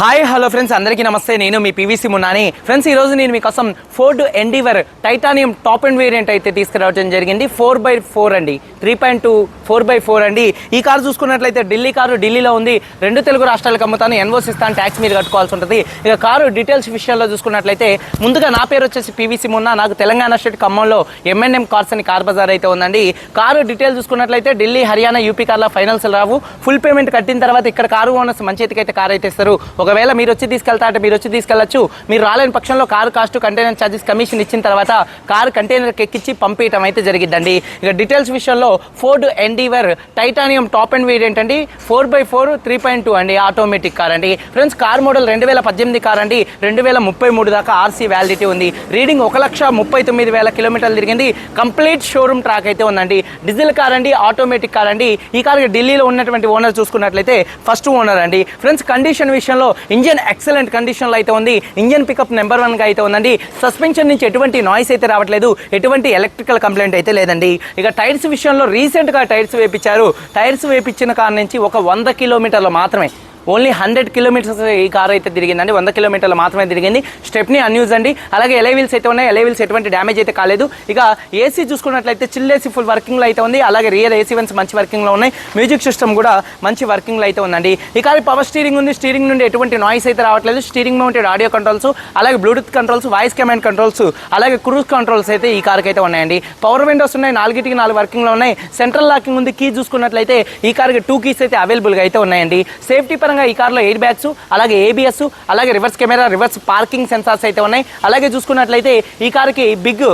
Hi hello friends అందరికీ నమస్తే. నేను మీ పీవీసీ మున్నాని ఫ్రెండ్స్ ఈ రోజు నేను మీకోసం Ford Endeavour titanium top and variant అయితే తీసుకురావడం జరిగింది. ఫోర్ బై ఫోర్ అండి. Three point two four by four అండి. ఈ కారు చూసుకున్నట్లయితే ఢిల్లీ కారు ఢిల్లీలో ఉంది. రెండు తెలుగు రాష్ట్రాలకు అమ్ముతాను. ఎన్ఓసి ఇస్తాను ట్యాక్స్ మీరు కట్టుకోవాల్సి ఉంటుంది. ఇక కారు డీటెయిల్స్ విషయాల్లో చూసుకున్నట్లయితే ముందుగా నా పేరు వచ్చేసి పీవీసీ మున్నా నాకు తెలంగాణ స్టేట్ ఖమ్మంలో ఎంఎన్ఎం కార్స్ అని కార్ బజార్ అయితే ఉందండి. కారు డీటెయిల్స్ చూసుకున్నట్లయితే ఢిల్లీ హర్యానా యూపీ కార్ల ఫైనల్స్ రావు. ఫుల్ పేమెంట్ కట్టిన తర్వాత ఇక్కడ కారు ఓనర్స్ మంచి అయితే కార్ అయితే ఇస్తారు. ఒకవేళ మీరు వచ్చి తీసుకెళ్తా అంటే మీరు వచ్చి తీసుకెళ్ళొచ్చు మీరు రాలేని పక్షంలో car cost container charges commission ఇచ్చిన తర్వాత కారు కంటైనర్కి ఎక్కించి పంపించడం అయితే జరిగిద్దండి. ఇక డీటెయిల్స్ విషయంలో Ford Endeavour titanium top and variant అండి. Four by four three point two అండి ఆటోమేటిక్ కార్ అండి. ఫ్రెండ్స్ కార్ మోడల్ రెండు వేల పద్దెనిమిది కార్ అండి. రెండు వేల ముప్పై మూడు దాకా ఆర్సీ వ్యాలిడిటీ ఉంది. రీడింగ్ ఒక లక్ష ముప్పై తొమ్మిది వేల కిలోమీటర్లు తిరిగింది. కంప్లీట్ షోరూమ్ ట్రాక్ అయితే ఉందండి. డీజిల్ కార్ అండి ఆటోమేటిక్ కార్ అండి. ఈ కార్ ఢిల్లీలో ఉన్నటువంటి ఓనర్ చూసుకున్నట్లయితే ఫస్ట్ ఓనర్ అండి. ఫ్రెండ్స్ కండిషన్ విషయంలో ఇంజన్ ఎక్సలెంట్ కండిషన్లో అయితే ఉంది. ఇంజన్ పికప్ నెంబర్ వన్గా అయితే ఉందండి. సస్పెన్షన్ నుంచి ఎటువంటి నాయిస్ అయితే రావట్లేదు. ఎటువంటి ఎలక్ట్రికల్ కంప్లైంట్ అయితే లేదండి. ఇక టైర్స్ విషయంలో రీసెంట్గా టైర్స్ వేపించారు టైర్స్ వేపించిన కారణం నుంచి ఒక వంద కిలోమీటర్లు మాత్రమే ఓన్లీ హండ్రెడ్ కిలోమీటర్స్ ఈ కార్ అయితే తిరిగిందండి. వంద కిలోమీటర్లు మాత్రమే తిరిగింది. స్టెప్ని అన్యూజ్ అండి. అలాగే ఎలైవిల్స్ అయితే ఉన్నాయి. ఎలైవిల్స్ ఎటువంటి డ్యామేజ్ అయితే కాలేదు. ఇక ఏసీ చూసుకున్నట్లయితే చిల్ ఏసీ ఫుల్ వర్కింగ్లో అయితే ఉంది. అలాగే రియర్ ఏసీ వన్స్ మంచి వర్కింగ్లో ఉన్నాయి. మ్యూజిక్ సిస్టమ్ కూడా మంచి వర్కింగ్లో అయితే ఉందండి. ఈ కార్ పవర్ స్టీరింగ్ ఉంది. స్టీరింగ్ నుండి ఎటువంటి నాయిస్ అయితే రావట్లేదు. స్టీరింగ్ మౌంటెడ్ ఆడియో కంట్రోల్స్ అలాగే Bluetooth controls voice command controls అలాగే క్రూజ్ కంట్రోల్స్ అయితే ఈ కార్కి అయితే ఉన్నాయండి. పవర్ విండోస్ ఉన్నాయి. నాలుగిటికి నాలుగు వర్కింగ్లో ఉన్నాయి. సెంట్రల్ లాకింగ్ ఉంది. కీ చూసుకున్నట్లయితే ఈ కార్కి టూ కీస్ అయితే అవైలబుల్గా అయితే ఉన్నాయండి. సేఫ్టీ పరంగా ఈ కార్లో ఎయిర్ బ్యాగ్స్ అలాగే ఏబిఎస్ అలాగే reverse camera reverse parking sensors అయితే ఉన్నాయి. అలాగే చూసుకున్నట్లయితే ఈ కార్కి బిగ్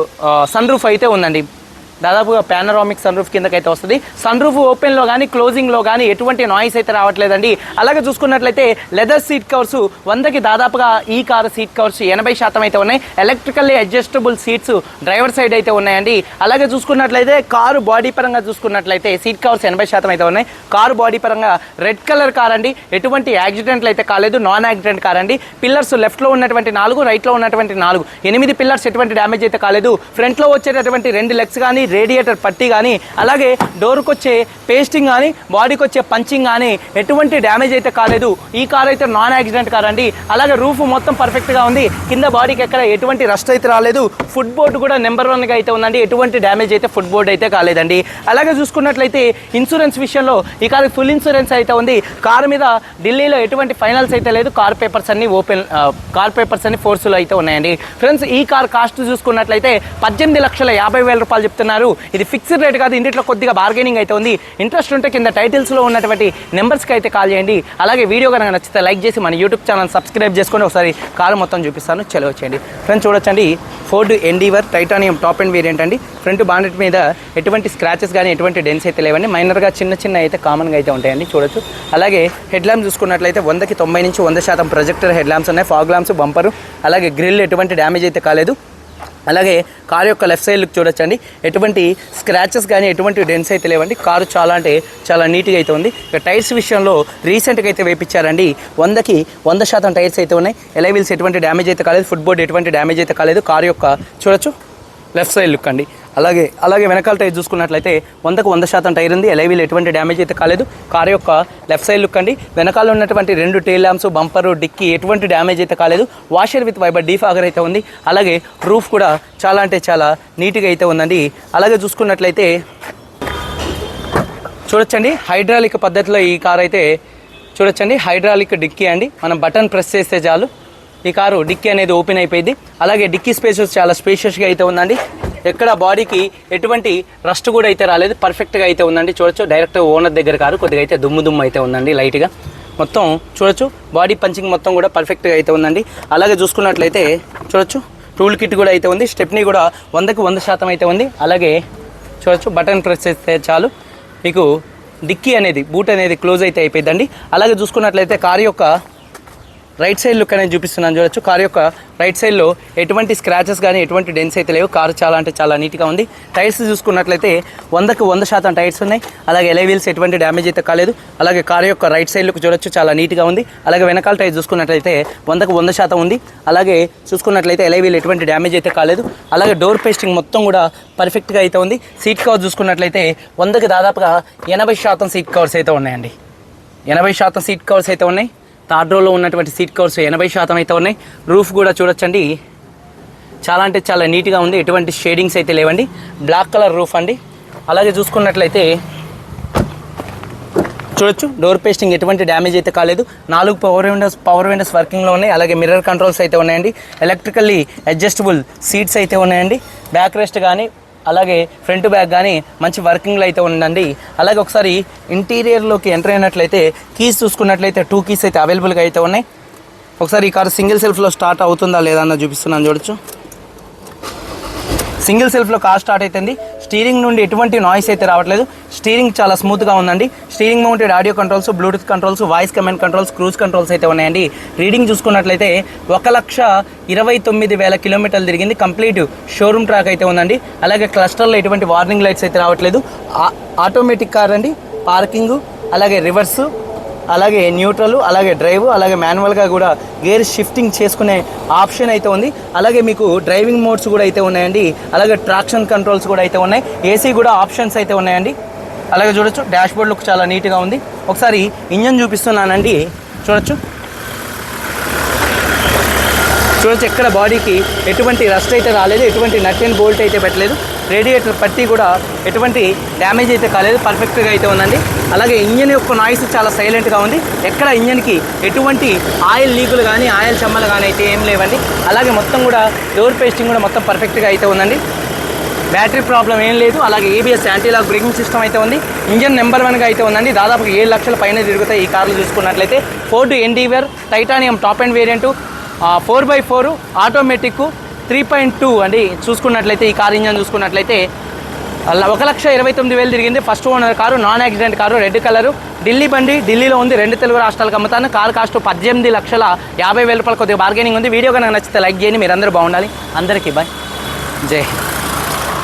సన్ రూఫ్ అయితే ఉందండి. దాదాపుగా పానరామిక్ సన్ రూఫ్ కిందకైతే వస్తుంది. సన్ రూఫ్ ఓపెన్లో కానీ క్లోజింగ్లో కానీ ఎటువంటి నాయిస్ అయితే రావట్లేదండి. అలాగే చూసుకున్నట్లయితే లెదర్ సీట్ కవర్స్ వందకి దాదాపుగా ఈ కారు సీట్ కవర్స్ ఎనభై శాతం అయితే ఉన్నాయి. Electrically adjustable seats driver side అయితే ఉన్నాయండి. అలాగే చూసుకున్నట్లయితే కారు బాడీ పరంగా చూసుకున్నట్లయితే సీట్ కవర్స్ ఎనభై శాతం అయితే ఉన్నాయి. కారు బాడీ పరంగా రెడ్ కలర్ కార్ అండి. ఎటువంటి యాక్సిడెంట్లు అయితే కాలేదు. నాన్ యాక్సిడెంట్ కార్ అండి. పిల్లర్స్ లెఫ్ట్లో ఉన్నటువంటి నాలుగు రైట్లో ఉన్నటువంటి నాలుగు. ఎనిమిది పిల్లర్స్ ఎటువంటి డ్యామేజ్ అయితే కాలేదు. ఫ్రంట్లో వచ్చేటటువంటి రెండు లెగ్స్ కానీ రేడియేటర్ పట్టి కానీ అలాగే డోర్కి వచ్చే పేస్టింగ్ కానీ బాడీకి వచ్చే పంచింగ్ కానీ ఎటువంటి డ్యామేజ్ అయితే కాలేదు. ఈ కార్ అయితే నాన్ యాక్సిడెంట్ కార్ అండి. అలాగే రూఫ్ మొత్తం పర్ఫెక్ట్గా ఉంది. కింద బాడీకి ఎక్కడ ఎటువంటి రస్ట్ అయితే రాలేదు. ఫుడ్ బోర్డు కూడా నెంబర్ వన్గా అయితే ఉందండి. ఎటువంటి డ్యామేజ్ అయితే ఫుడ్ బోర్డ్ అయితే కాలేదండి. అలాగే చూసుకున్నట్లయితే ఇన్సూరెన్స్ విషయంలో ఈ కార్ ఫుల్ ఇన్సూరెన్స్ అయితే ఉంది. కార్ మీద ఢిల్లీలో ఎటువంటి ఫైనల్స్ అయితే లేదు. కార్ పేపర్స్ అన్ని ఓపెన్ కార్ పేపర్స్ అన్ని ఫోర్స్లో అయితే ఉన్నాయండి. ఫ్రెండ్స్ ఈ కార్ కాస్ట్ చూసుకున్నట్లయితే పద్దెనిమిది లక్షల యాభై వేల రూపాయలు చెప్తున్నారు. ఇది ఫిక్స్డ్ రేట్ కాదు ఇంటిలో కొద్దిగా బార్గెనింగ్ అయితే ఉంది. ఇంట్రెస్ట్ ఉంటే కింద టైటిల్స్లో ఉన్నటువంటి నెంబర్స్కి అయితే కాల్ చేయండి. అలాగే వీడియో కనుక నచ్చితే లైక్ చేసి మన యూట్యూబ్ ఛానల్ సబ్స్క్రైబ్ చేసుకొని ఒకసారి కారు మొత్తం చూపిస్తాను. చెలవు చేయండి ఫ్రెండ్స్ చూడొచ్చండి. Ford Endeavour titanium top and variant అండి. ఫ్రంట్ బాండెట్ మీద ఎటువంటి స్క్రాచెస్ కానీ ఎటువంటి డెన్స్ అయితే లేవండి. మైనర్గా చిన్న చిన్న అయితే కామన్గా అయితే ఉంటాయండి. చూడొచ్చు. అలాగే హెడ్ ల్యాంప్ చూసుకున్నట్లయితే వందకి తొంభై నుంచి వంద శాతం ప్రొజెక్టర్ హెడ్ ల్యాంప్స్ ఉన్నాయి. ఫాగ్ ల్యాంప్స్ బంపరు అలాగే గ్రిల్ ఎటువంటి డ్యామేజ్ అయితే కాలేదు. అలాగే కారు యొక్క లెఫ్ట్ సైడ్ లుక్ చూడొచ్చండి. ఎటువంటి స్క్రాచెస్ కానీ ఎటువంటి డెన్స్ అయితే లేవండి. కారు చాలా అంటే చాలా నీట్గా అయితే ఉంది. ఇక టైర్స్ విషయంలో రీసెంట్గా అయితే వేపించారండి. వందకి వంద శాతం టైర్స్ అయితే ఉన్నాయి. ఎలైవిల్స్ ఎటువంటి డ్యామేజ్ అయితే కాలేదు. ఫుట్బోర్డ్ ఎటువంటి డ్యామేజ్ అయితే కాలేదు. కారు యొక్క చూడొచ్చు. లెఫ్ట్ సైడ్ లుక్ అండి. అలాగే అలాగే వెనకాల టైర్ చూసుకున్నట్లయితే వందకు వంద శాతం టైర్ ఉంది. ఎలైవీలు ఎటువంటి డ్యామేజ్ అయితే కాలేదు. కార్ యొక్క లెఫ్ట్ సైడ్ లుక్ అండి. వెనకాల ఉన్నటువంటి రెండు టైల్ ల్యాంప్స్ బంపర్ డిక్కీ ఎటువంటి డ్యామేజ్ అయితే కాలేదు. వాషర్ విత్ వైబర్ డీఫాగర్ అయితే ఉంది. అలాగే రూఫ్ కూడా చాలా అంటే చాలా నీట్గా అయితే ఉందండి. అలాగే చూసుకున్నట్లయితే చూడొచ్చండి. హైడ్రాలిక్ పద్ధతిలో ఈ కార్ అయితే చూడొచ్చండి. హైడ్రాలిక్ డిక్కీ అండి. మనం బటన్ ప్రెస్ చేస్తే చాలు. ఈ కారు డిక్కీ అనేది ఓపెన్ అయిపోయింది. అలాగే డిక్కీ స్పేసెస్ చాలా స్పేషియస్గా అయితే ఉందండి. ఎక్కడ బాడీకి ఎటువంటి రస్ట్ కూడా అయితే రాలేదు. పర్ఫెక్ట్గా అయితే ఉందండి. చూడొచ్చు డైరెక్ట్ ఓనర్ దగ్గర కారు కొద్దిగా అయితే దుమ్ము దుమ్ము అయితే ఉందండి లైట్గా మొత్తం చూడొచ్చు బాడీ పంచింగ్ మొత్తం కూడా పర్ఫెక్ట్గా అయితే ఉందండి. అలాగే చూసుకున్నట్లయితే చూడొచ్చు టూల్ కిట్ కూడా అయితే ఉంది. స్టెప్నీ కూడా వందకు వంద శాతం అయితే ఉంది. అలాగే చూడొచ్చు బటన్ ప్రెస్ చేస్తే చాలు. మీకు డిక్కీ అనేది బూట్ అనేది క్లోజ్ అయితే అయిపోయిందండి అలాగే చూసుకున్నట్లయితే కారు యొక్క రైట్ సైడ్ లుక్ అనేది చూపిస్తున్నాను చూడొచ్చు. కార్ యొక్క రైట్ సైడ్లో ఎటువంటి స్క్రాచెస్ కానీ ఎటువంటి డెన్స్ అయితే లేవు. కారు చాలా అంటే చాలా నీట్గా ఉంది. టైర్స్ చూసుకున్నట్లయితే వందకు వంద శాతం టైర్స్ ఉన్నాయి. అలాగే ఎలై వీల్స్ ఎటువంటి డ్యామేజ్ అయితే కాలేదు. అలాగే కార్ యొక్క రైట్ సైడ్ లుక్ చూడొచ్చు. చాలా నీట్గా ఉంది. అలాగే వెనకాల టైర్ చూసుకున్నట్లయితే వందకు వంద శాతం ఉంది. అలాగే చూసుకున్నట్లయితే ఎలై వీల్ ఎటువంటి డ్యామేజ్ అయితే కాలేదు. అలాగే డోర్ పేస్టింగ్ మొత్తం కూడా పర్ఫెక్ట్గా అయితే ఉంది. సీట్ కవర్ చూసుకున్నట్లయితే వందకి దాదాపుగా ఎనభై శాతం సీట్ కవర్స్ అయితే ఉన్నాయండి. ఎనభై శాతం సీట్ కవర్స్ అయితే ఉన్నాయి. థర్డ్ రోలో ఉన్నటువంటి సీట్ కవర్స్ ఎనభై శాతం అయితే ఉన్నాయి. రూఫ్ కూడా చూడొచ్చండి. చాలా అంటే చాలా నీట్గా ఉంది. ఎటువంటి షేడింగ్స్ అయితే లేవండి. బ్లాక్ కలర్ రూఫ్ అండి. అలాగే చూసుకున్నట్లయితే చూడొచ్చు. డోర్ పేస్టింగ్ ఎటువంటి డ్యామేజ్ అయితే కాలేదు. నాలుగు పవర్ విండోస్ పవర్ విండోస్ వర్కింగ్లో ఉన్నాయి. అలాగే మిర్రర్ కంట్రోల్స్ అయితే ఉన్నాయండి. ఎలక్ట్రికల్లీ అడ్జస్టబుల్ సీట్స్ అయితే ఉన్నాయండి. బ్యాక్ రెస్ట్ కానీ అలాగే ఫ్రంట్ బ్యాగ్ కానీ మంచి వర్కింగ్లో అయితే ఉందండి అలాగే ఒకసారి ఇంటీరియర్లోకి ఎంటర్ అయినట్లయితే కీస్ చూసుకున్నట్లయితే టూ కీస్ అయితే అవైలబుల్గా అయితే ఉన్నాయి. ఒకసారి ఈ కారు సింగిల్ సెల్ఫ్లో స్టార్ట్ అవుతుందా లేదా అన్న చూపిస్తున్నాను చూడొచ్చు. సింగిల్ సెల్ఫ్లో కార్ స్టార్ట్ అవుతుంది స్టీరింగ్ నుండి ఎటువంటి నాయిస్ అయితే రావట్లేదు. స్టీరింగ్ చాలా స్మూత్గా ఉందండి. Steering mounted audio controls Bluetooth controls voice command controls cruise controls అయితే ఉన్నాయండి. రీడింగ్ చూసుకున్నట్లయితే ఒక లక్ష ఇరవై తొమ్మిది వేల కిలోమీటర్లు తిరిగింది. కంప్లీట్ షోరూమ్ ట్రాక్ అయితే ఉందండి. అలాగే క్లస్టర్లో ఎటువంటి వార్నింగ్ లైట్స్ అయితే రావట్లేదు. ఆటోమేటిక్ కార్ అండి. పార్కింగ్ అలాగే రివర్స్ అలాగే న్యూట్రల్ అలాగే డ్రైవ్ అలాగే మాన్యువల్గా కూడా గేర్ షిఫ్టింగ్ చేసుకునే ఆప్షన్ అయితే ఉంది. అలాగే మీకు డ్రైవింగ్ మోడ్స్ కూడా అయితే ఉన్నాయండి. అలాగే ట్రాక్షన్ కంట్రోల్స్ కూడా అయితే ఉన్నాయి. ఏసీ కూడా ఆప్షన్స్ అయితే ఉన్నాయండి. అలాగే చూడొచ్చు డాష్బోర్డ్ లుక్ చాలా నీట్గా ఉంది. ఒకసారి ఇంజన్ చూపిస్తున్నానండి. చూడొచ్చు. చూడొచ్చు ఎక్కడ బాడీకి ఎటువంటి రస్ట్ అయితే రాలేదు ఎటువంటి నట్ అండ్ బోల్ట్ అయితే పెట్టలేదు. రేడియేటర్ పట్టి కూడా ఎటువంటి డ్యామేజ్ అయితే కాలేదు పర్ఫెక్ట్గా అయితే ఉందండి. అలాగే ఇంజన్ యొక్క నాయిస్ చాలా సైలెంట్గా ఉంది. ఎక్కడ ఇంజన్కి ఎటువంటి ఆయిల్ లీకులు కానీ ఆయిల్ చెమ్మలు కానీ అయితే ఏం లేవండి. అలాగే మొత్తం కూడా డోర్ పేస్టింగ్ కూడా మొత్తం పర్ఫెక్ట్గా అయితే ఉందండి. బ్యాటరీ ప్రాబ్లం ఏం లేదు. అలాగే ఏబిఎస్ యాంటీలాక్ బ్రేకింగ్ సిస్టమ్ అయితే ఉంది. ఇంజన్ నెంబర్ వన్గా అయితే ఉందండి. దాదాపు ఏడు లక్షల పైన తిరుగుతాయి ఈ కార్లు చూసుకున్నట్లయితే. Ford Endeavour titanium top and variant four by four automatic three point two అండి. చూసుకున్నట్లయితే ఈ కార్ ఇంజన్ చూసుకున్నట్లయితే ఒక లక్ష ఇరవై తొమ్మిది వేలు తిరిగింది. First owner car non accident car red colour Delhi బండి ఢిల్లీలో ఉంది. రెండు తెలుగు రాష్ట్రాలకు అమ్ముతాను. కారు కాస్ట్ పద్దెనిమిది లక్షల యాభై వేల రూపాయలు కొద్దిగా బార్గెనింగ్ ఉంది. వీడియో కనుక నచ్చితే లైక్ చేయండి. మీరందరూ బాగుండాలి. అందరికీ బాయ్ జై